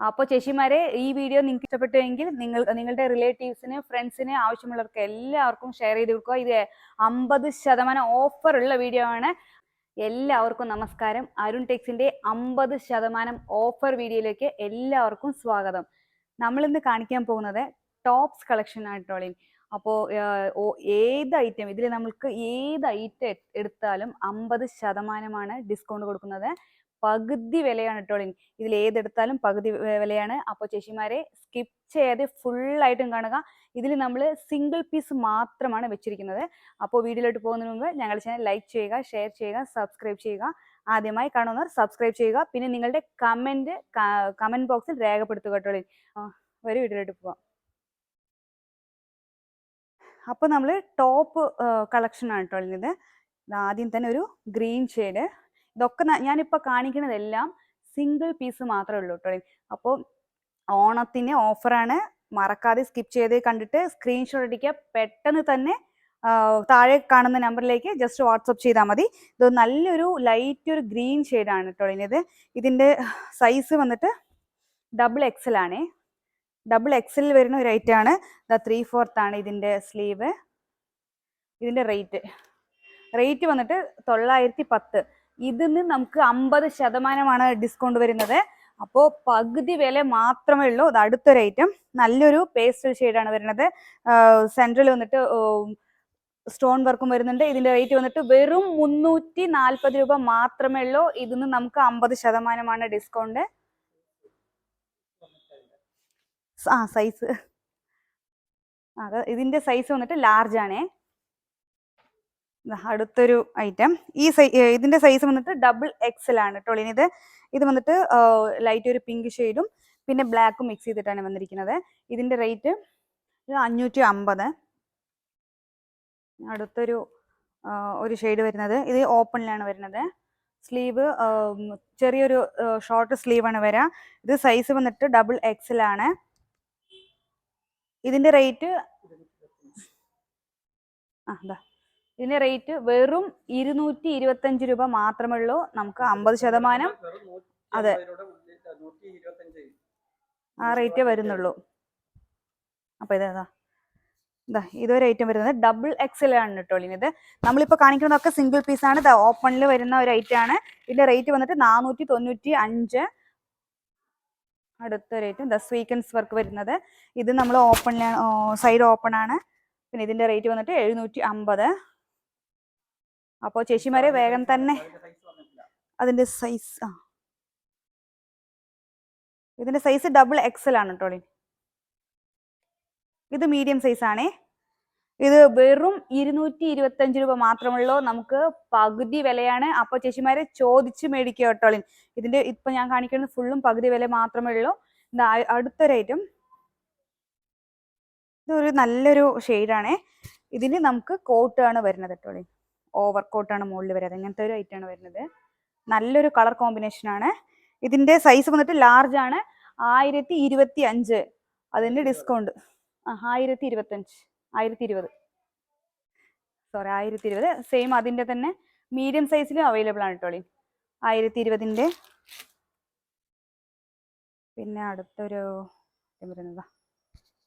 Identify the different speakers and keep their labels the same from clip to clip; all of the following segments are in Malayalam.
Speaker 1: അപ്പോൾ ചേച്ചിമാരെ ഈ വീഡിയോ നിങ്ങൾക്ക് ഇഷ്ടപ്പെട്ടുവെങ്കിൽ നിങ്ങൾ നിങ്ങളുടെ റിലേറ്റീവ്സിന് ഫ്രണ്ട്സിന് ആവശ്യമുള്ളവർക്ക് എല്ലാവർക്കും ഷെയർ ചെയ്ത് കൊടുക്കുക. ഇത് അമ്പത് ശതമാനം ഓഫർ ഉള്ള വീഡിയോ ആണ്. എല്ലാവർക്കും നമസ്കാരം. അരുൺ ടെക്സിന്റെ അമ്പത് ശതമാനം ഓഫർ വീഡിയോയിലേക്ക് എല്ലാവർക്കും സ്വാഗതം. നമ്മളിന്ന് കാണിക്കാൻ പോകുന്നത് ടോപ്സ് കളക്ഷൻ ആയിട്ടുള്ള അപ്പോൾ ഏത് ഐറ്റം ഇതിൽ നമ്മൾക്ക് ഏത് ഐറ്റം എടുത്താലും അമ്പത് ശതമാനമാണ് ഡിസ്കൗണ്ട് കൊടുക്കുന്നത്. പകുതി വിലയാണ് കേട്ടോളിൻ ഇതിൽ ഏതെടുത്താലും പകുതി വിലയാണ്. അപ്പോൾ ചേച്ചിമാരെ സ്കിപ്പ് ചെയ്യാതെ ഫുള്ളായിട്ടും കാണുക. ഇതിൽ നമ്മൾ സിംഗിൾ പീസ് മാത്രമാണ് വെച്ചിരിക്കുന്നത്. അപ്പോൾ വീഡിയോയിലോട്ട് പോകുന്നതിന് മുമ്പ് ഞങ്ങളുടെ ചാനൽ ലൈക്ക് ചെയ്യുക ഷെയർ ചെയ്യുക സബ്സ്ക്രൈബ് ചെയ്യുക. ആദ്യമായി കാണുന്നവർ സബ്സ്ക്രൈബ് ചെയ്യുക. പിന്നെ നിങ്ങളുടെ കമന്റ് കമന്റ് ബോക്സിൽ രേഖപ്പെടുത്തുക കേട്ടോളിൻ ആ, ഒരു വീഡിയോയിലോട്ട് പോവാം. അപ്പോൾ നമ്മൾ ടോപ്പ് കളക്ഷനാണ് കേട്ടോ ഇത്. ആദ്യം തന്നെ ഒരു ഗ്രീൻ ഷെയ്ഡ് ഇതൊക്കെ ഞാനിപ്പോൾ കാണിക്കുന്നതെല്ലാം സിംഗിൾ പീസ് മാത്രമേ ഉള്ളൂ കേട്ടോ. അപ്പോൾ ഓണത്തിന് ഓഫറാണ്. മറക്കാതെ സ്കിപ്പ് ചെയ്ത് കണ്ടിട്ട് സ്ക്രീൻഷോട്ട് അടിക്കുക. പെട്ടെന്ന് തന്നെ താഴെ കാണുന്ന നമ്പറിലേക്ക് ജസ്റ്റ് വാട്സപ്പ് ചെയ്താൽ മതി. ഇത് നല്ലൊരു ലൈറ്റ് ഒരു ഗ്രീൻ ഷെയ്ഡാണ് കേട്ടോ ഇത് ഇതിന്റെ സൈസ് വന്നിട്ട് ഡബിൾ എക്സൽ ആണേ. ഡബിൾ എക്സൽ വരുന്ന ഒരു ഐറ്റം ആണ്. ദ ത്രീ ഫോർത്ത് ആണ് ഇതിന്റെ സ്ലീവ് ഇതിന്റെ റേറ്റ് റേറ്റ് വന്നിട്ട് തൊള്ളായിരത്തി പത്ത്. ഇതിന്ന് നമുക്ക് അമ്പത് ശതമാനമാണ് ഡിസ്കൗണ്ട് വരുന്നത്. അപ്പോൾ പകുതി വില മാത്രമേ ഉള്ളൂ. അത് അടുത്തൊരു ഐറ്റം നല്ലൊരു പേസ്റ്റൽ ഷെയ്ഡാണ് വരുന്നത്. സെൻട്രൽ വന്നിട്ട് സ്റ്റോൺ വർക്കും വരുന്നുണ്ട്. ഇതിന്റെ റേറ്റ് വന്നിട്ട് വെറും മുന്നൂറ്റി നാൽപ്പത് രൂപ മാത്രമേ ഉള്ളൂ. ഇതിന് നമുക്ക് അമ്പത് ശതമാനമാണ് ഡിസ്കൗണ്ട് ആ സൈസ് അത് ഇതിന്റെ സൈസ് വന്നിട്ട് ലാർജ് ആണേ. അടുത്തൊരു ഐറ്റം ഈ സൈ ഇതിന്റെ സൈസ് വന്നിട്ട് ഡബിൾ എക്സൽ ആണ് കേട്ടോ ഇനി ഇത്. ഇത് വന്നിട്ട് ലൈറ്റ് ഒരു പിങ്ക് ഷെയ്ഡും പിന്നെ ബ്ലാക്കും മിക്സ് ചെയ്തിട്ടാണ് വന്നിരിക്കുന്നത്. ഇതിന്റെ റേറ്റ് അഞ്ഞൂറ്റി അമ്പത് അടുത്തൊരു ഒരു ഷെയ്ഡ് വരുന്നത്. ഇത് ഓപ്പണിലാണ് വരുന്നത്. സ്ലീവ് ചെറിയൊരു ഷോർട്ട് സ്ലീവ് ആണ് വരിക ഇത് സൈസ് വന്നിട്ട് ഡബിൾ എക്സൽ ആണ്. ഇതിന്റെ റേറ്റ് ആ ദാ. ഇതിന്റെ റേറ്റ് വെറും ഇരുന്നൂറ്റി ഇരുപത്തഞ്ച് രൂപ മാത്രമേ ഉള്ളൂ നമുക്ക് അമ്പത് ശതമാനം അതെ. ആ റേറ്റ് വരുന്നുള്ളൂ. അപ്പൊ ഇതാ ഇതാ. ഇതൊരു ഐറ്റം വരുന്നത്. ഡബിൾ എക്സൽ ആണ് കേട്ടോ ഇത് നമ്മളിപ്പോ കാണിക്കുന്നതൊക്കെ സിംഗിൾ പീസ് ആണ്. ഇതാ ഓപ്പണിൽ വരുന്ന ഒരു ഐറ്റം ആണ്. ഇതിന്റെ റേറ്റ് വന്നിട്ട് നാനൂറ്റി തൊണ്ണൂറ്റി അഞ്ച് അടുത്തൊരു ഐറ്റം ദ സ്വീക്കൻസ് വർക്ക് വരുന്നത്. ഇത് നമ്മൾ ഓപ്പണിലാണ് സൈഡ് ഓപ്പൺ ആണ്. പിന്നെ ഇതിന്റെ റേറ്റ് വന്നിട്ട് എഴുന്നൂറ്റി അമ്പത് അപ്പോൾ ചേച്ചിമാരെ വേഗം തന്നെ അതിന്റെ സൈസ് ആ. ഇതിന്റെ സൈസ് ഡബിൾ എക്സൽ ആണ് കേട്ടോ ഇത് മീഡിയം സൈസ് ആണേ. ഇത് വെറും ഇരുന്നൂറ്റി ഇരുപത്തഞ്ച് രൂപ മാത്രമുള്ളൂ. നമുക്ക് പകുതി വിലയാണ്. അപ്പോൾ ചേച്ചിമാരെ ചോദിച്ച് മേടിക്കുക കേട്ടോളിൻ ഇതിന്റെ ഇപ്പൊ ഞാൻ കാണിക്കുന്നത് ഫുള്ളും പകുതി വില മാത്രമേ ഉള്ളൂ ഇതാ ഇതൊരു നല്ലൊരു ഷെയ്ഡാണേ ഇതിന് നമുക്ക് കോട്ടാണ് വരുന്നത് കേട്ടോളിൻ ഓവർ കോട്ടാണ് മുകളിൽ വരുന്നത് ഇങ്ങനത്തെ ഒരു ഐറ്റം ആണ് വരുന്നത്. നല്ലൊരു കളർ കോമ്പിനേഷൻ ആണ്. ഇതിന്റെ സൈസ് വന്നിട്ട് ലാർജ് ആണ്. ആയിരത്തി ഇരുപത്തി അഞ്ച് അതിന്റെ ഡിസ്കൗണ്ട് ആ ആയിരത്തി ഇരുപത്തഞ്ച് ആയിരത്തി ഇരുപത് സോറി ആയിരത്തി ഇരുപത് സെയിം അതിന്റെ തന്നെ മീഡിയം സൈസിലും അവൈലബിൾ ആണ് കേട്ടോളി ആയിരത്തി ഇരുപതിന്റെ പിന്നെ അടുത്തൊരു വരുന്നതാ.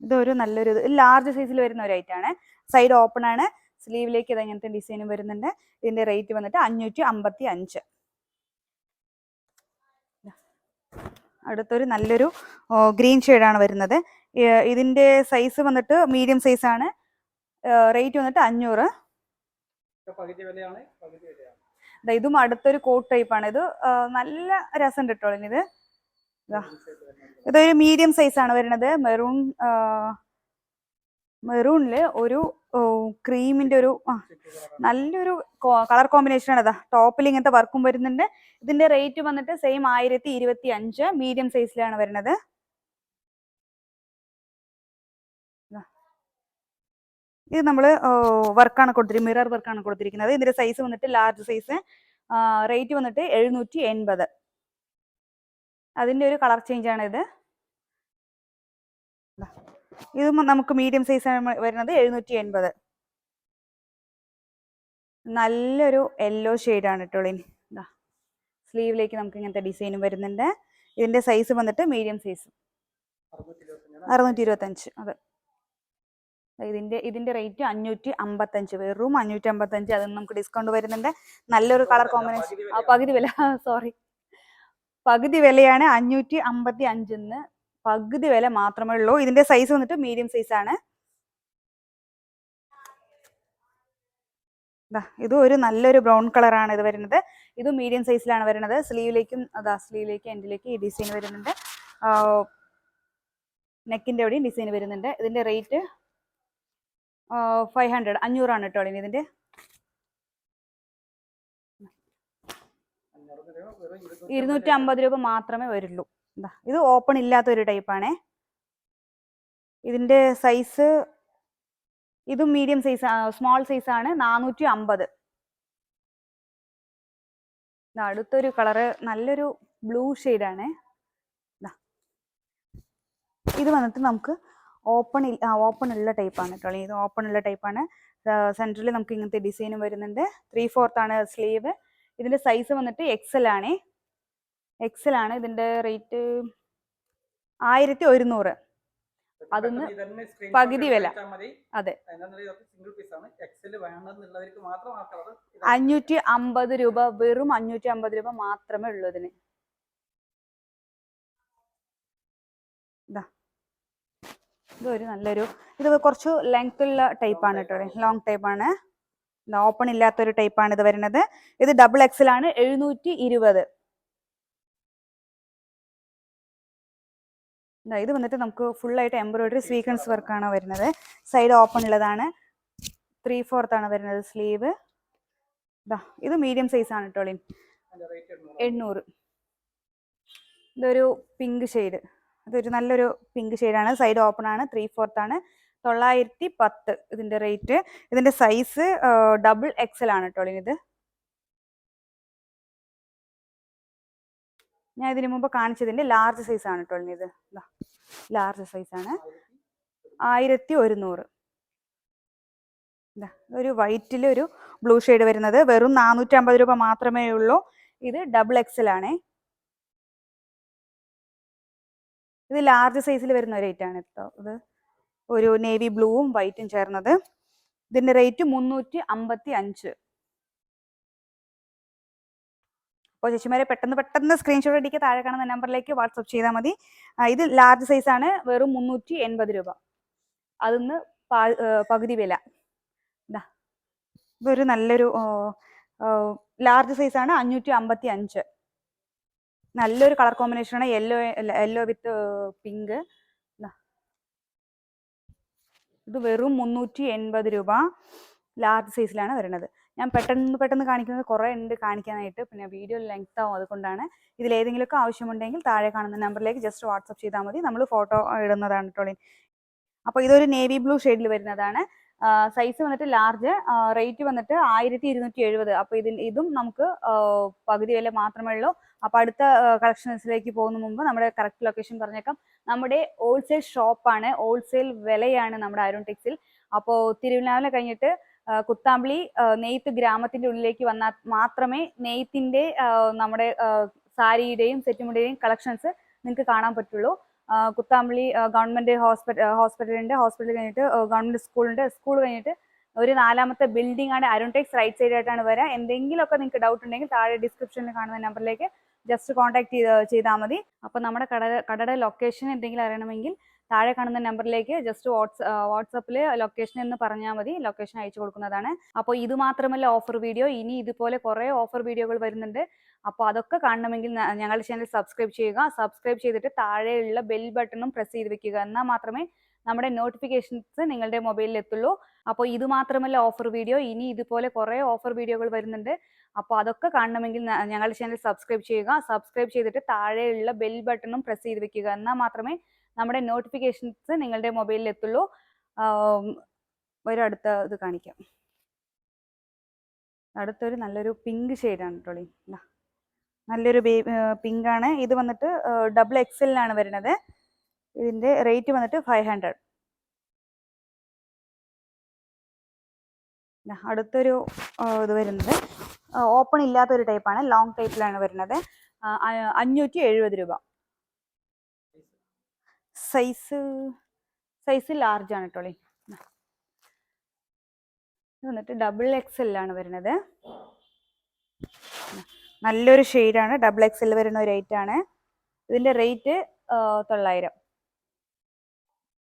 Speaker 1: ഇതൊരു നല്ലൊരു ലാർജ് സൈസിൽ വരുന്ന ഒരു ഐറ്റാണ് സൈഡ് ഓപ്പൺ ആണ്. സ്ലീവിലേക്ക് ഇത് ഇങ്ങനത്തെ ഡിസൈനും വരുന്നുണ്ട്. ഇതിന്റെ റേറ്റ് വന്നിട്ട് അഞ്ഞൂറ്റി അമ്പത്തി അഞ്ച് അടുത്തൊരു നല്ലൊരു ഗ്രീൻ ആണ് വരുന്നത്. ഇതിന്റെ സൈസ് വന്നിട്ട് മീഡിയം സൈസ് ആണ്. റേറ്റ് വന്നിട്ട് അഞ്ഞൂറ്. ഇതും അടുത്തൊരു കോട്ട് ടൈപ്പ് ആണ്. ഇത് നല്ല രസം കിട്ടോ ഇത്. ഇതൊരു മീഡിയം സൈസ് ആണ് വരുന്നത്. മെറൂൺ മെറൂണിൽ ഒരു ക്രീമിന്റെ ഒരു നല്ലൊരു കളർ കോമ്പിനേഷൻ ആണ് അതാ. ടോപ്പിൽ ഇങ്ങനത്തെ വർക്കും വരുന്നുണ്ട്. ഇതിന്റെ റേറ്റ് വന്നിട്ട് സെയിം ആയിരത്തി ഇരുപത്തി അഞ്ച് മീഡിയം സൈസിലാണ് വരുന്നത്. ഇത്. നമ്മൾ വർക്കാണ് കൊടുത്തിരിക്കുന്നത് മിറർ വർക്കാണ് കൊടുത്തിരിക്കുന്നത്. ഇതിന്റെ സൈസ് വന്നിട്ട് ലാർജ് സൈസ് റേറ്റ് വന്നിട്ട് എഴുന്നൂറ്റി എൺപത് അതിന്റെ ഒരു കളർ ചേഞ്ച് ആണ് ഇത്. ഇത് നമുക്ക് മീഡിയം സൈസ് വരുന്നത് എഴുന്നൂറ്റി എൺപത് നല്ലൊരു യെല്ലോ ആണ് ഇനി ഇതാ സ്ലീവിലേക്ക് നമുക്ക് ഇങ്ങനത്തെ ഡിസൈനും വരുന്നുണ്ട്. ഇതിന്റെ സൈസ് വന്നിട്ട് മീഡിയം സൈസ്
Speaker 2: അറുന്നൂറ്റി
Speaker 1: ഇരുപത്തഞ്ച് അതെ ഇതിന്റെ ഇതിന്റെ റേറ്റ് അഞ്ഞൂറ്റി അമ്പത്തഞ്ച് വെറും അഞ്ഞൂറ്റി അമ്പത്തഞ്ച് അതിന് നമുക്ക് ഡിസ്കൗണ്ട് വരുന്നുണ്ട്. നല്ലൊരു കളർ കോമ്പിനേഷൻ ആ പകുതി വില സോറി പകുതി വിലയാണ് അഞ്ഞൂറ്റി അമ്പത്തി അഞ്ചിന്ന് പകുതി വില മാത്രമേ ഉള്ളൂ ഇതിന്റെ സൈസ് വന്നിട്ട് മീഡിയം സൈസ് ആണ്. ഇത് ഒരു നല്ലൊരു ബ്രൗൺ കളറാണ് ഇത് വരുന്നത്. ഇത് മീഡിയം സൈസിലാണ് വരുന്നത്. സ്ലീവിലേക്കും അതാ സ്ലീവിലേക്കും എൻഡിലേക്കും ഈ ഡിസൈൻ വരുന്നുണ്ട്. നെക്കിന്റെ അവിടെയും ഡിസൈൻ വരുന്നുണ്ട്. ഇതിന്റെ റേറ്റ് ഫൈവ് ഹൺഡ്രഡ് അഞ്ഞൂറാണ് കേട്ടോ ഇനി ഇതിന്റെ. ഇരുന്നൂറ്റി അമ്പത് രൂപ മാത്രമേ വരുള്ളൂ. ദാ, ഇത് ഓപ്പൺ ഇല്ലാത്ത ഒരു ടൈപ്പാണേ ഇതിന്റെ സൈസ് ഇതും മീഡിയം സൈസ് സ്മോൾ സൈസ് ആണ് നാനൂറ്റി അമ്പത് അടുത്തൊരു കളറ് നല്ലൊരു ബ്ലൂ ആണ്. ഇത് വന്നിട്ട് നമുക്ക് ഓപ്പൺ ഓപ്പൺ ഉള്ള ടൈപ്പാണ് കേട്ടോ. ഇത് ഓപ്പൺ ഉള്ള ടൈപ്പാണ് സെന്ററിൽ നമുക്ക് ഇങ്ങനത്തെ ഡിസൈനും വരുന്നുണ്ട്. ത്രീ ഫോർത്ത് ആണ് സ്ലീവ് ഇതിന്റെ സൈസ് വന്നിട്ട് എക്സൽ ആണേ. എക്സൽ ആണ്. ഇതിന്റെ റേറ്റ് ആയിരത്തി ഒരുന്നൂറ് അതൊന്ന് പകുതി വില. അതെ. അഞ്ഞൂറ്റി അമ്പത് രൂപ വെറും അഞ്ഞൂറ്റി അമ്പത് രൂപ മാത്രമേ ഉള്ളൂ ഇതിന്. ഇതാ ഇതൊരു നല്ലൊരു ഇത് കുറച്ച് ലെങ്ത് ഉള്ള ടൈപ്പാണ് കേട്ടോ. ലോങ് ടൈപ്പാണ് ഓപ്പൺ ഇല്ലാത്തൊരു ടൈപ്പാണ് ഇത് വരുന്നത്. ഇത് ഡബിൾ എക്സൽ ആണ് എഴുന്നൂറ്റി ഇരുപത് ഇത് വന്നിട്ട് നമുക്ക് ഫുൾ ആയിട്ട് എംബ്രോയിഡറി സ്വീക്വൻസ് വർക്കാണ് വരുന്നത്. സൈഡ് ഓപ്പൺ ഉള്ളതാണ്. ത്രീ ഫോർത്ത് ആണ് വരുന്നത് സ്ലീവ് ദാ ഇത് മീഡിയം സൈസ് ആണ് കേട്ടോ ലിൻ
Speaker 2: അതിന്റെ എണ്ണൂറ്.
Speaker 1: ഇതൊരു പിങ്ക് ഷെയ്ഡ് അതൊരു നല്ലൊരു പിങ്ക് ഷെയ്ഡാണ് സൈഡ് ഓപ്പൺ ആണ്. ത്രീ ഫോർത്ത് ആണ്. തൊള്ളായിരത്തി പത്ത് ഇതിന്റെ റേറ്റ് ഇതിന്റെ സൈസ് ഡബിൾ എക്സൽ ആണ് കേട്ടോ ലിൻ ഇത്. ഞാൻ ഇതിനു മുമ്പ് കാണിച്ചതിന്റെ ലാർജ് സൈസ് ആണ് കേട്ടോ ഇത് ലാർജ് സൈസ് ആണ്. ആയിരത്തി ഒരുന്നൂറ്. ഒരു വൈറ്റിൽ ഒരു ബ്ലൂ ഷെയ്ഡ് വരുന്നത്. വെറും നാനൂറ്റി അമ്പത് രൂപ മാത്രമേ ഉള്ളൂ. ഇത് ഡബിൾ എക്സൽ ആണേ. ഇത് ലാർജ് സൈസിൽ വരുന്ന ഒരു റേറ്റ് ആണ് കേട്ടോ ഇത്. ഒരു നേവി ബ്ലൂവും വൈറ്റും ചേർന്നത്. ഇതിന്റെ റേറ്റ് മുന്നൂറ്റി അമ്പത്തി അഞ്ച് അപ്പോൾ ചേച്ചിമാരെ പെട്ടെന്ന് പെട്ടെന്ന് സ്ക്രീൻഷോട്ട് അടിക്കുക താഴെ കാണുന്ന നമ്പറിലേക്ക് വാട്സപ്പ് ചെയ്താൽ മതി. ഇത് ലാർജ് സൈസ് ആണ് വെറും മുന്നൂറ്റി എൺപത് രൂപ. അതിന്ന് പകുതി വില. ഇതാ ഇതൊരു നല്ലൊരു ലാർജ് സൈസ് ആണ് അഞ്ഞൂറ്റി അമ്പത്തി അഞ്ച് നല്ലൊരു കളർ കോമ്പിനേഷൻ ആണ് യെല്ലോ യെല്ലോ വിത്ത് പിങ്ക് ഇത് വെറും മുന്നൂറ്റി എൺപത് രൂപ ലാർജ് സൈസിലാണ് വരുന്നത്. ഞാൻ പെട്ടെന്ന് പെട്ടെന്ന് കാണിക്കുന്നത് കുറേ ഉണ്ട് കാണിക്കാനായിട്ട്. പിന്നെ വീഡിയോ ലെങ്ത് ആവും അതുകൊണ്ടാണ്. ഇതിൽ ഏതെങ്കിലുമൊക്കെ ആവശ്യമുണ്ടെങ്കിൽ താഴെ കാണുന്ന നമ്പറിലേക്ക് ജസ്റ്റ് വാട്സപ്പ് ചെയ്താൽ മതി. നമ്മൾ ഫോട്ടോ ഇടുന്നതാണ് കേട്ടോ അപ്പോൾ ഇതൊരു നേവി ബ്ലൂ ഷെയ്ഡിൽ വരുന്നതാണ്. സൈസ് വന്നിട്ട് ലാർജ് റേറ്റ് വന്നിട്ട് ആയിരത്തി ഇരുന്നൂറ്റി എഴുപത് അപ്പോൾ ഇതിൽ ഇതും നമുക്ക് പകുതി വില മാത്രമേ ഉള്ളൂ. അപ്പോൾ അടുത്ത കളക്ഷൻസിലേക്ക് പോകുന്ന മുമ്പ് നമ്മുടെ കറക്റ്റ് ലൊക്കേഷൻ പറഞ്ഞേക്കാം. നമ്മുടെ ഹോൾസെയിൽ ഷോപ്പാണ് ഹോൾസെയിൽ വിലയാണ് നമ്മുടെ അരുൺ ടെക്സിൽ അപ്പോൾ തിരുവനന്തപുരം കഴിഞ്ഞിട്ട് കുത്താമ്പിളി നെയ്ത്ത് ഗ്രാമത്തിന്റെ ഉള്ളിലേക്ക് വന്നാൽ മാത്രമേ നെയ്ത്തിന്റെ നമ്മുടെ സാരിയുടെയും സെറ്റുമുടിയുടെയും കളക്ഷൻസ് നിങ്ങൾക്ക് കാണാൻ പറ്റുള്ളൂ. കുത്താമ്പിളി ഗവൺമെന്റ് ഹോസ്പിറ്റൽ ഹോസ്പിറ്റലുണ്ട് ഹോസ്പിറ്റൽ കഴിഞ്ഞിട്ട് ഗവൺമെന്റ് സ്കൂളുണ്ട് സ്കൂൾ കഴിഞ്ഞിട്ട് ഒരു നാലാമത്തെ ബിൽഡിംഗ് ആണ് അരുൺടെക്സ് റൈറ്റ് സൈഡ് ആയിട്ടാണ് വരിക എന്തെങ്കിലുമൊക്കെ നിങ്ങൾക്ക് ഡൗട്ട് ഉണ്ടെങ്കിൽ താഴെ ഡിസ്ക്രിപ്ഷനിൽ കാണുന്ന നമ്പറിലേക്ക് ജസ്റ്റ് കോൺടാക്ട് ചെയ്ത് ചെയ്താൽ മതി. അപ്പോൾ നമ്മുടെ കട കടയുടെ ലൊക്കേഷൻ എന്തെങ്കിലും അറിയണമെങ്കിൽ താഴെ കാണുന്ന നമ്പറിലേക്ക് ജസ്റ്റ് വാട്സ് വാട്സപ്പിൽ ലൊക്കേഷൻ എന്ന് പറഞ്ഞാൽ മതി. ലൊക്കേഷൻ അയച്ചു കൊടുക്കുന്നതാണ്. അപ്പോൾ ഇത് മാത്രമല്ല ഓഫർ വീഡിയോ ഇനി ഇതുപോലെ കുറേ ഓഫർ വീഡിയോകൾ വരുന്നുണ്ട്. അപ്പോൾ അതൊക്കെ കാണണമെങ്കിൽ ഞങ്ങളുടെ ചാനൽ സബ്സ്ക്രൈബ് ചെയ്യുക. സബ്സ്ക്രൈബ് ചെയ്തിട്ട് താഴെയുള്ള ബെൽ ബട്ടണും പ്രസ് ചെയ്ത് വെക്കുക. എന്നാൽ മാത്രമേ നമ്മുടെ നോട്ടിഫിക്കേഷൻസ് നിങ്ങളുടെ മൊബൈലിൽ എത്തുള്ളൂ. അപ്പോൾ ഇത് മാത്രമല്ല ഓഫർ വീഡിയോ ഇനി ഇതുപോലെ കുറേ ഓഫർ വീഡിയോകൾ വരുന്നുണ്ട്. അപ്പോൾ അതൊക്കെ കാണണമെങ്കിൽ ഞങ്ങളുടെ ചാനൽ സബ്സ്ക്രൈബ് ചെയ്യുക. സബ്സ്ക്രൈബ് ചെയ്തിട്ട് താഴെയുള്ള ബെൽ ബട്ടണും പ്രസ് ചെയ്ത് വെക്കുക. എന്നാൽ മാത്രമേ നമ്മുടെ നോട്ടിഫിക്കേഷൻസ് നിങ്ങളുടെ മൊബൈലിൽ എത്തുള്ളൂ. ഒരടുത്ത ഇത് കാണിക്കാം. അടുത്തൊരു നല്ലൊരു പിങ്ക് ഷെയ്ഡാണ് കേട്ടോ. നല്ലൊരു ബേ പിങ്ക് ആണ്. ഇത് വന്നിട്ട് ഡബിൾ എക്സലിനാണ് വരുന്നത്. ഇതിന്റെ റേറ്റ് വന്നിട്ട് ഫൈവ് ഹൺഡ്രഡ് അടുത്തൊരു ഇത് വരുന്നത്. ഓപ്പൺ ഇല്ലാത്തൊരു ടൈപ്പാണ് ലോങ് ടൈപ്പിലാണ് വരുന്നത്. അഞ്ഞൂറ്റി എഴുപത് രൂപ. സൈസ് സൈസ് ലാർജ് ആണ് കേട്ടോളി വന്നിട്ട് ഡബിൾ എക്സ് എല്ലാണ് വരുന്നത്. നല്ലൊരു ഷെയ്ഡാണ് ഡബിൾ എക്സ് എൽ വരുന്ന ഒരു റേറ്റ് ആണ്. ഇതിന്റെ റേറ്റ് തൊള്ളായിരം.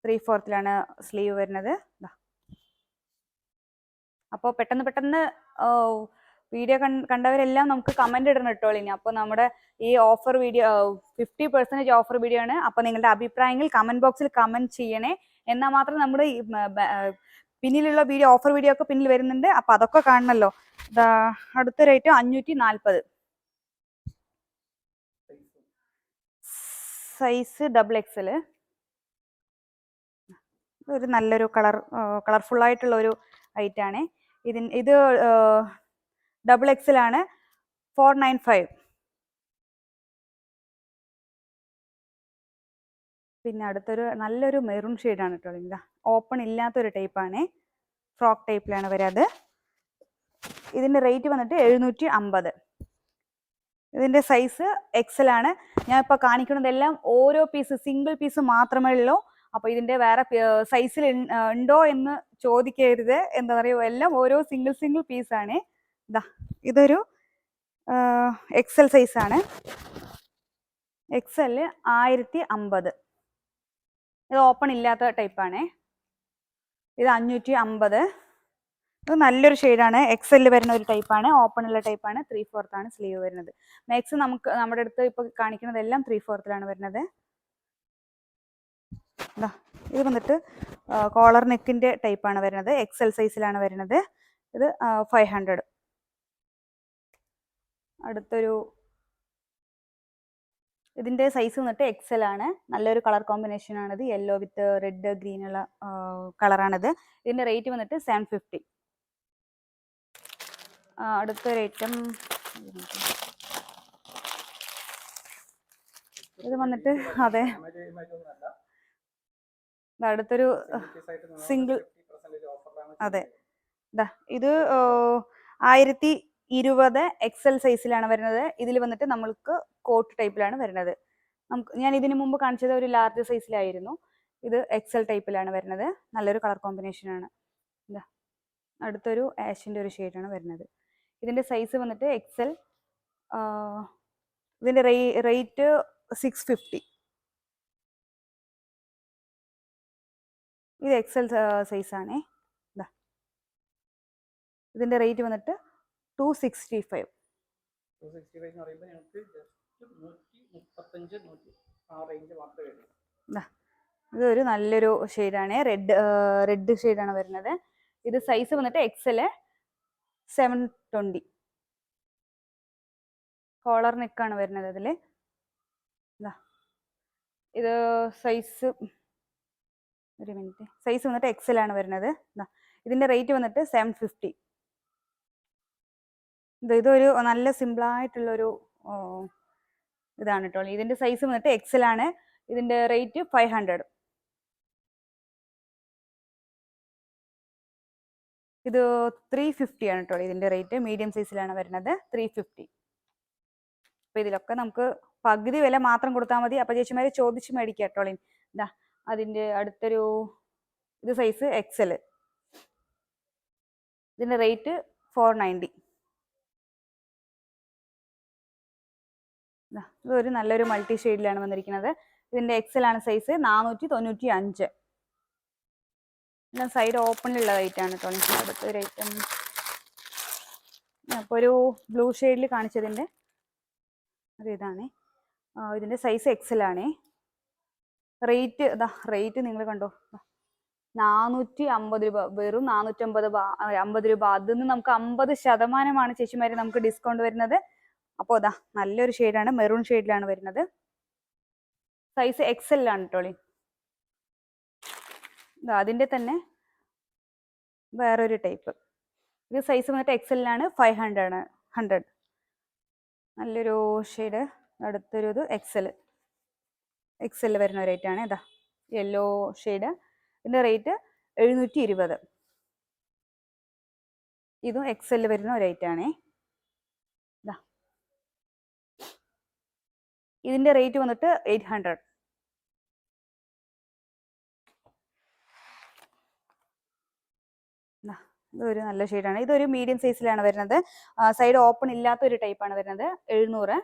Speaker 1: ത്രീ ഫോർത്തിലാണ് സ്ലീവ് വരുന്നത്. അപ്പോൾ പെട്ടെന്ന് പെട്ടെന്ന് വീഡിയോ കണ്ടവരെല്ലാം നമുക്ക് കമന്റ് ഇടണം കേട്ടോ ഇനി അപ്പോൾ നമ്മുടെ ഈ offer video fifty percentage offer video ആണ്. അപ്പോൾ നിങ്ങളുടെ അഭിപ്രായങ്ങൾ കമന്റ് ബോക്സിൽ കമന്റ് ചെയ്യണേ. എന്നാൽ മാത്രം നമ്മുടെ പിന്നിലുള്ള വീഡിയോ ഓഫർ വീഡിയോ ഒക്കെ പിന്നിൽ വരുന്നുണ്ട്. അപ്പോൾ അതൊക്കെ കാണണമല്ലോ അടുത്ത റേറ്റ് അഞ്ഞൂറ്റി നാൽപ്പത് സൈസ് ഡബിൾ എക്സൽ ഒരു നല്ലൊരു കളർ കളർഫുൾ ആയിട്ടുള്ള ഒരു ഐറ്റാണ് ഇതിൻ ഇത് ഡബിൾ എക്സിലാണ് ഫോർ നയൻ ഫൈവ് പിന്നെ അടുത്തൊരു നല്ലൊരു മെറൂൺ ഷെയ്ഡാണ് കേട്ടോ ഇതാ ഓപ്പൺ ഇല്ലാത്തൊരു ടൈപ്പാണ് ഫ്രോക്ക് ടൈപ്പിലാണ് വരാത് ഇതിന്റെ റേറ്റ് വന്നിട്ട് എഴുന്നൂറ്റി അമ്പത് ഇതിന്റെ സൈസ് എക്സലാണ് ഞാൻ ഇപ്പോൾ കാണിക്കുന്നതെല്ലാം ഓരോ പീസ് സിംഗിൾ പീസ് മാത്രമേ ഉള്ളൂ. അപ്പോൾ ഇതിന്റെ വേറെ സൈസിൽ ഉണ്ടോ എന്ന് ചോദിക്കരുത്. എന്താ പറയുക എല്ലാം ഓരോ സിംഗിൾ സിംഗിൾ പീസ് ആണ്. ഇതാ ഇതൊരു എക്സൽ സൈസാണ് എക്സൽ ആയിരത്തി അമ്പത് ഇത് ഓപ്പൺ ഇല്ലാത്ത ടൈപ്പാണ് ഇത് അഞ്ഞൂറ്റി അമ്പത് ഇത് നല്ലൊരു ഷെയ്ഡാണ് എക്സെൽ വരുന്ന ഒരു ടൈപ്പാണ് ഓപ്പൺ ഉള്ള ടൈപ്പാണ് ത്രീ ഫോർത്താണ് സ്ലീവ് വരുന്നത്. മാക്സ് നമുക്ക് നമ്മുടെ അടുത്ത് ഇപ്പോൾ കാണിക്കുന്നതെല്ലാം ത്രീ ഫോർത്തിലാണ് വരുന്നത്. ദാ ഇത് വന്നിട്ട് കോളർ നെക്കിന്റെ ടൈപ്പാണ് വരുന്നത്. എക്സൽ സൈസിലാണ് വരുന്നത്. ഇത് ഫൈവ് ഹൺഡ്രഡ് അടുത്തൊരു ഇതിന്റെ സൈസ് വന്നിട്ട് എക്സൽ ആണ്. നല്ലൊരു കളർ കോമ്പിനേഷൻ ആണിത്. യെല്ലോ വിത്ത് റെഡ് ഗ്രീൻ ഉള്ള കളറാണിത് ഇതിന്റെ റേറ്റ് വന്നിട്ട് സെവൻ ഫിഫ്റ്റി അടുത്തൊരു ഐറ്റം ഇത് വന്നിട്ട് അതെ. ഇത് അടുത്തൊരു സിംഗിൾ അതെ. ഇത് ആയിരത്തി ഇരുപത് എക്സൽ സൈസിലാണ് വരുന്നത്. ഇതിൽ വന്നിട്ട് നമ്മൾക്ക് കോട്ട് ടൈപ്പിലാണ് വരുന്നത്. നമുക്ക് ഞാൻ ഇതിനു മുമ്പ് കാണിച്ചത് ഒരു ലാർജ് സൈസിലായിരുന്നു ഇത് എക്സൽ ടൈപ്പിലാണ് വരുന്നത്. നല്ലൊരു കളർ കോമ്പിനേഷൻ ആണ്. ഇതാ അടുത്തൊരു ആഷിന്റെ ഒരു ഷെയ്ഡാണ് വരുന്നത്. ഇതിന്റെ സൈസ് വന്നിട്ട് എക്സൽ ഇതിന്റെ റേറ്റ് സിക്സ് ഫിഫ്റ്റി ഇത് എക്സൽ സൈസാണേ ഇതാ ഇതിന്റെ റേറ്റ് വന്നിട്ട് ടു സിക്സ്റ്റി ഫൈവ് ഇതൊരു നല്ലൊരു ഷെയ്ഡാണ് റെഡ് റെഡ് ഷെയ്ഡാണ് വരുന്നത്. ഇത് സൈസ് വന്നിട്ട് എക്സൽ സെവൻ ട്വന്റി കോളർ നെക്കാണ് വരുന്നത് അതിൽ ഇത് സൈസ് ഒരു മിനിറ്റ്. സൈസ് വന്നിട്ട് എക്സൽ ആണ് വരുന്നത്. ഇതിന്റെ റേറ്റ് വന്നിട്ട് സെവൻ ഫിഫ്റ്റി ഇത് ഇതൊരു നല്ല സിമ്പിളായിട്ടുള്ളൊരു ഇതാണ് കേട്ടോ ഇതിന്റെ സൈസ് വന്നിട്ട് എക്സൽ ആണ് ഇതിന്റെ റേറ്റ് ഫൈവ് ഹൺഡ്രഡ് ഇത് ത്രീ ഫിഫ്റ്റി ആണ് കേട്ടോ ഇതിന്റെ റേറ്റ് മീഡിയം സൈസിലാണ് വരുന്നത്. ത്രീ ഫിഫ്റ്റി അപ്പോൾ ഇതിലൊക്കെ നമുക്ക് പകുതി വില മാത്രം കൊടുത്താൽ മതി. അപ്പോൾ ചേച്ചിമാരെ ചോദിച്ച് മേടിക്കാം കേട്ടോളിൻ ഇതാ അതിന്റെ അടുത്തൊരു ഇത് സൈസ് എക്സൽ ഇതിന്റെ റേറ്റ് ഫോർ നയന്റി ഇതൊരു നല്ലൊരു മൾട്ടി ഷെയ്ഡിലാണ് വന്നിരിക്കുന്നത്. ഇതിന്റെ എക്സൽ ആണ് സൈസ് നാനൂറ്റി തൊണ്ണൂറ്റി അഞ്ച് സൈഡ് ഓപ്പണിലുള്ള ആണ് കേട്ടോ അടുത്തൊരു ഐറ്റം അപ്പോൾ ഒരു ബ്ലൂ ഷെയ്ഡിൽ കാണിച്ചതിന്റെ അത് ഇതാണ്. ഇതിന്റെ സൈസ് എക്സൽ ആണേ. റേറ്റ് ഇതാ റേറ്റ് നിങ്ങൾ കണ്ടോ? നാനൂറ്റി അമ്പത് രൂപ വെറും നാനൂറ്റമ്പത് അമ്പത് രൂപ. അതിൽ നിന്ന് നമുക്ക് അമ്പത് ശതമാനമാണ് ചേച്ചിമാരെ നമുക്ക് ഡിസ്കൗണ്ട് വരുന്നത്. അപ്പോൾ അതാ നല്ലൊരു ഷെയ്ഡാണ് മെറൂൺ ഷെയ്ഡിലാണ് വരുന്നത്. സൈസ് എക്സലാണ് കേട്ടോളി അതിന്റെ തന്നെ വേറൊരു ടൈപ്പ് ഇത് സൈസ് വന്നിട്ട് എക്സലിനാണ് ഫൈവ് ഹൺഡ്രഡ് ആണ് ഹൺഡ്രഡ് നല്ലൊരു ഷെയ്ഡ് അടുത്തൊരു ഇത് എക്സൽ എക്സെൽ വരുന്ന റേറ്റ് ആണ്. ഇതാ യെല്ലോ ഷെയ്ഡ് ഇതിന്റെ റേറ്റ് എഴുന്നൂറ്റി ഇരുപത് ഇതും എക്സെൽ വരുന്ന റേറ്റ് ആണേ. ഇതാ. ഇതിന്റെ റേറ്റ് വന്നിട്ട് എയ്റ്റ് ഹൺഡ്രഡ് ഇതൊരു നല്ല ഷെയ്ഡാണ് ഇതൊരു മീഡിയം സൈസിലാണ് വരുന്നത്. സൈഡ് ഓപ്പൺ ഇല്ലാത്ത ഒരു ടൈപ്പാണ് വരുന്നത്. എഴുന്നൂറ്.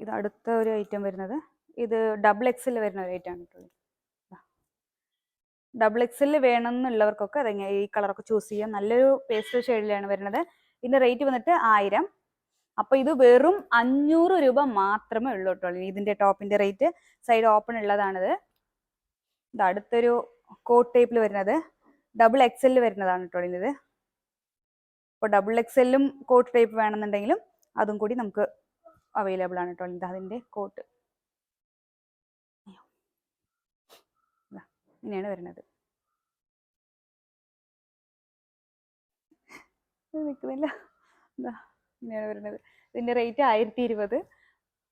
Speaker 1: ഇത് അടുത്ത ഒരു ഐറ്റം വരുന്നത്. ഇത് ഡബിൾ എക്സിൽ വരുന്ന ഒരു ഐറ്റം ആണ് കേട്ടോ ഡബിൾ എക്സിൽ വേണം എന്നുള്ളവർക്കൊക്കെ അതെങ്ങനെ ഈ കളറൊക്കെ ചൂസ് ചെയ്യാം. നല്ലൊരു പേസ്റ്റൽ ഷെയ്ഡിലാണ് വരുന്നത്. ഇതിന്റെ റേറ്റ് വന്നിട്ട് ആയിരം. അപ്പോൾ ഇത് വെറും അഞ്ഞൂറ് രൂപ മാത്രമേ ഉള്ളൂ കേട്ടോ. ഇതിന്റെ ടോപ്പിന്റെ റേറ്റ് സൈഡ് ഓപ്പൺ ഉള്ളതാണിത്. ഇത് അടുത്തൊരു കോട്ട് ടൈപ്പിൽ വരുന്നത്. ഡബിൾ എക്സെല്ലിൽ വരുന്നതാണ് കേട്ടോ ഇത് അപ്പോൾ ഡബിൾ എക്സെല്ലും കോട്ട് ടൈപ്പ് വേണമെന്നുണ്ടെങ്കിലും അതും കൂടി നമുക്ക് അവൈലബിൾ ആണ് കേട്ടോ ഇത് അതിന്റെ കോട്ട് ഇങ്ങനെയാണ് വരുന്നത്. നിൽക്കുന്നില്ല ഇങ്ങനെയാണ് വരുന്നത്. ഇതിന്റെ റേറ്റ് ആയിരത്തി ഇരുപത്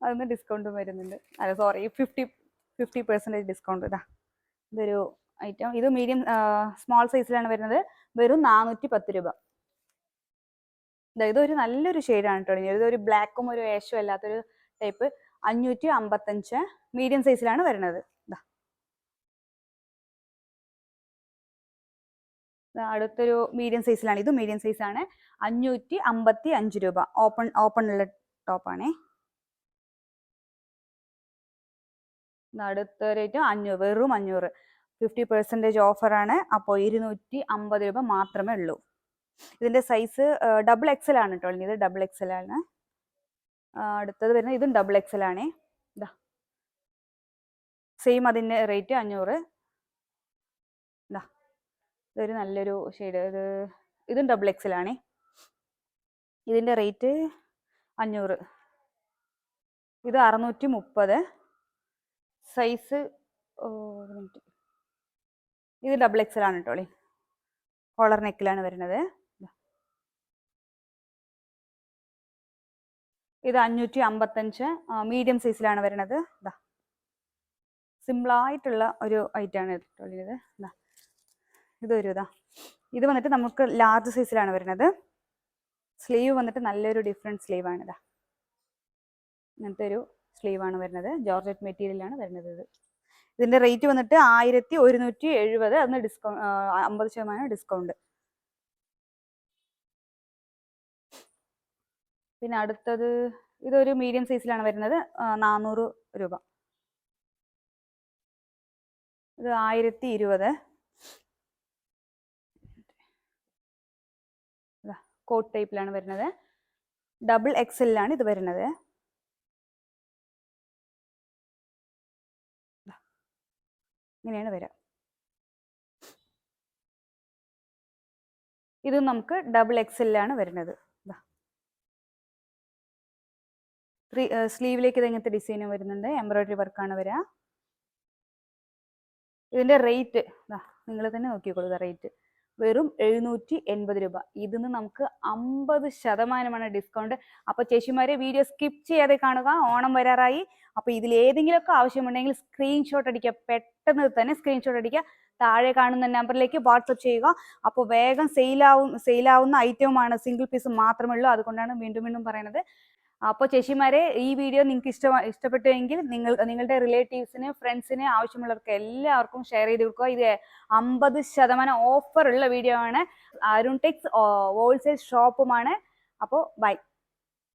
Speaker 1: അതൊന്ന് ഡിസ്കൗണ്ടും വരുന്നുണ്ട്. അല്ല sorry fifty fifty percentage discount ഇതാ ഇതൊരു ഐറ്റം ഇത് മീഡിയം സ്മോൾ സൈസിലാണ് വരുന്നത്. വെറും നാനൂറ്റി പത്ത് രൂപ. ഇതൊരു നല്ലൊരു ഷെയ്ഡാണ് കേട്ടോ. ഒരു ബ്ലാക്കും ഒരു ഏഷും അല്ലാത്തൊരു ടൈപ്പ് അഞ്ഞൂറ്റി അമ്പത്തഞ്ച് മീഡിയം സൈസിലാണ് വരുന്നത്. അടുത്തൊരു മീഡിയം സൈസിലാണ്. ഇത് മീഡിയം സൈസാണ്. അഞ്ഞൂറ്റി അമ്പത്തി അഞ്ച് രൂപ. ഓപ്പൺ ഓപ്പൺ ഉള്ള ടോപ്പാണേ അടുത്ത റേറ്റ് അഞ്ഞൂറ് വെറും അഞ്ഞൂറ്. ഫിഫ്റ്റി പെർസെന്റേജ് ഓഫറാണ്. അപ്പോൾ ഇരുന്നൂറ്റി അമ്പത് രൂപ മാത്രമേ ഉള്ളൂ. ഇതിന്റെ സൈസ് ഡബിൾ എക്സൽ ആണ് കേട്ടോ ഇത് ഡബിൾ എക്സൽ ആണ്. അടുത്തത് വരുന്നത് ഇതും ഡബിൾ എക്സൽ ആണേ. ഇതാ സെയിം അതിന്റെ റേറ്റ് അഞ്ഞൂറ്. ഇതാ ഇതൊരു നല്ലൊരു ഷെയ്ഡ് ഇത് ഇതും ഡബിൾ എക്സൽ ആണേ. ഇതിന്റെ റേറ്റ് അഞ്ഞൂറ്. ഇത് അറുന്നൂറ്റി മുപ്പത് സൈസ് ഇത് ഡബിൾ എക്സൽ ആണ് കേട്ടോളി കോളർ നെക്കിലാണ് വരുന്നത്. ഇത് അഞ്ഞൂറ്റി അമ്പത്തഞ്ച് മീഡിയം സൈസിലാണ് വരുന്നത്. ഇതാ സിമ്പിളായിട്ടുള്ള ഒരു ഐറ്റമാണ് ഇത് ഇതാ ഇതൊരു ഇതാ ഇത് വന്നിട്ട് നമുക്ക് ലാർജ് സൈസിലാണ് വരുന്നത്. സ്ലീവ് വന്നിട്ട് നല്ലൊരു ഡിഫറെന്റ് സ്ലീവാണ് ഇതാ ഇങ്ങനത്തെ ഒരു സ്ലീവാണ് വരുന്നത്. ജോർജറ്റ് മെറ്റീരിയലാണ് വരുന്നത് ഇത്. ഇതിന്റെ റേറ്റ് വന്നിട്ട് ആയിരത്തി ഒരുന്നൂറ്റി എഴുപത്. അതിന് ഡിസ്കൗണ്ട് അമ്പത് ശതമാനം ഡിസ്കൗണ്ട് പിന്നെ അടുത്തത് ഇതൊരു മീഡിയം സൈസിലാണ് വരുന്നത്. നാനൂറ് രൂപ. ഇത് ആയിരത്തി ഇരുപത്. കോട്ട് ടൈപ്പിലാണ് വരുന്നത്. ഡബിൾ എക്സലിലാണ് ഇത് വരുന്നത്. ഇങ്ങനെയാണ് വരിക ഇത് നമുക്ക് ഡബിൾ എക്സലിലാണ് വരുന്നത്. സ്ലീവിലേക്ക് ഇത് ഇങ്ങനത്തെ ഡിസൈനും വരുന്നുണ്ട്? എംബ്രോയിഡറി വർക്കാണ് വരിക ഇതിന്റെ റേറ്റ് നിങ്ങൾ തന്നെ നോക്കിക്കോളൂ റേറ്റ്. വെറും എഴുന്നൂറ്റി എൺപത് രൂപ. ഇതിന്ന് നമുക്ക് അമ്പത് ശതമാനമാണ് ഡിസ്കൗണ്ട്. അപ്പോൾ ചേച്ചിമാരെ വീഡിയോ സ്കിപ്പ് ചെയ്യാതെ കാണുക. ഓണം വരാറായി. അപ്പോൾ ഇതിൽ ഏതെങ്കിലുമൊക്കെ ആവശ്യമുണ്ടെങ്കിൽ സ്ക്രീൻഷോട്ട് അടിക്കുക. പെട്ടെന്ന് തന്നെ സ്ക്രീൻഷോട്ട് അടിക്കുക. താഴെ കാണുന്ന നമ്പറിലേക്ക് വാട്സപ്പ് ചെയ്യുക. അപ്പോൾ വേഗം സെയിലാവും സെയിലാവുന്ന ഐറ്റവുമാണ് സിംഗിൾ പീസ് മാത്രമേ ഉള്ളൂ. അതുകൊണ്ടാണ് വീണ്ടും വീണ്ടും പറയുന്നത് അപ്പോൾ ചേച്ചിമാരെ ഈ വീഡിയോ നിങ്ങൾക്ക് ഇഷ്ട ഇഷ്ടപ്പെട്ടുവെങ്കിൽ നിങ്ങൾ നിങ്ങളുടെ റിലേറ്റീവ്സിന് ഫ്രണ്ട്സിന് ആവശ്യമുള്ളവർക്ക് എല്ലാവർക്കും ഷെയർ ചെയ്ത് കൊടുക്കുക. ഇത് അമ്പത് ശതമാനം ഓഫറുള്ള വീഡിയോ ആണ്. അരുൺ ടെക്സ് ഹോൾസെയിൽ ഷോപ്പുമാണ്. അപ്പോൾ ബൈ.